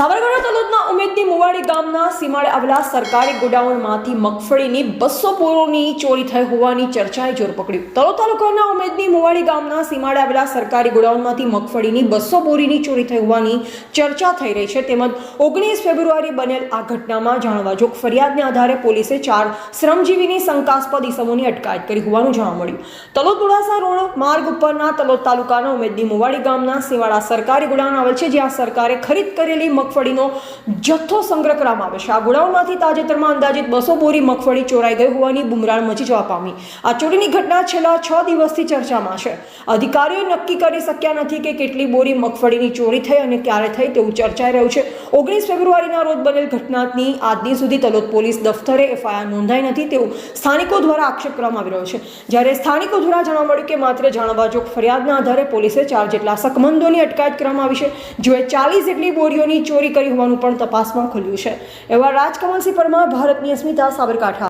સાબરકાંઠા તાલુકના ઉમેદની મુવાડી ગામના સીમાડે આવેલા સરકારી ગોડાઉનમાંથી મગફળીની બસો બોરોની ચોરી થઈ હોવાની ચર્ચાએ જોર પકડ્યું. તળોદ તાલુકાના ઉમેદની મુવાડી ગામના સીમાડે આવેલા સરકારી ગોડાઉનમાંથી મગફળીની બસો બોરીની ચોરી થઈ હોવાની ચર્ચા થઈ રહી છે. તેમજ ઓગણીસ ફેબ્રુઆરી બનેલ આ ઘટનામાં જાણવા જોગ ફરિયાદને આધારે પોલીસે ચાર શ્રમજીવીની શંકાસ્પદ ઇસમોની અટકાયત કરી હોવાનું જાણવા મળ્યું. તલોદ મોડાસા રોડ માર્ગ ઉપરના તલોદ તાલુકાના ઉમેદની મુવાડી ગામના સેવાળા સરકારી ગોડાઉન આવેલ છે, જ્યાં સરકારે ખરીદ કરેલી મગફળીનો જથ્થો સંગ્રહ કરવામાં આવે છે. આ ગોડાઉનમાંથી તાજેતરમાં અંદાજિત બસો બોરી મગફળી ચોરાઈ ગઈ હોવાની બુમરાણ મચી જવા પામી. આ ચોરીની ઘટના છેલ્લા છ દિવસથી ચર્ચામાં છે. અધિકારીઓ નક્કી કરી શક્યા નથી કે કેટલી બોરી મગફળીની ચોરી થઈ અને ક્યારે થઈ તેવું ચર્ચાઈ રહ્યું છે. ઓગણીસ ફેબ્રુઆરીના રોજ બનેલ ઘટનાની આજની સુધી તલોદ પોલીસ દફતરે એફઆઈઆર નોંધાઈ નથી તેવું સ્થાનિકો દ્વારા આક્ષેપ કરવામાં આવી રહ્યો છે. જ્યારે સ્થાનિકો દ્વારા જાણવા મળ્યું કે માત્ર જાણવાજોગ ફરિયાદના આધારે પોલીસે ચાર જેટલા સકમંદોની અટકાયત કરવામાં આવી છે જેઓએ ચાલીસ જેટલી બોરીઓની ચોરી કરી હોવાનું પણ તપાસમાં ખુલ્યું છે. એવા રાજકમલસિંહ પરમાર ભારતની અસ્મિતા સાબરકાંઠા.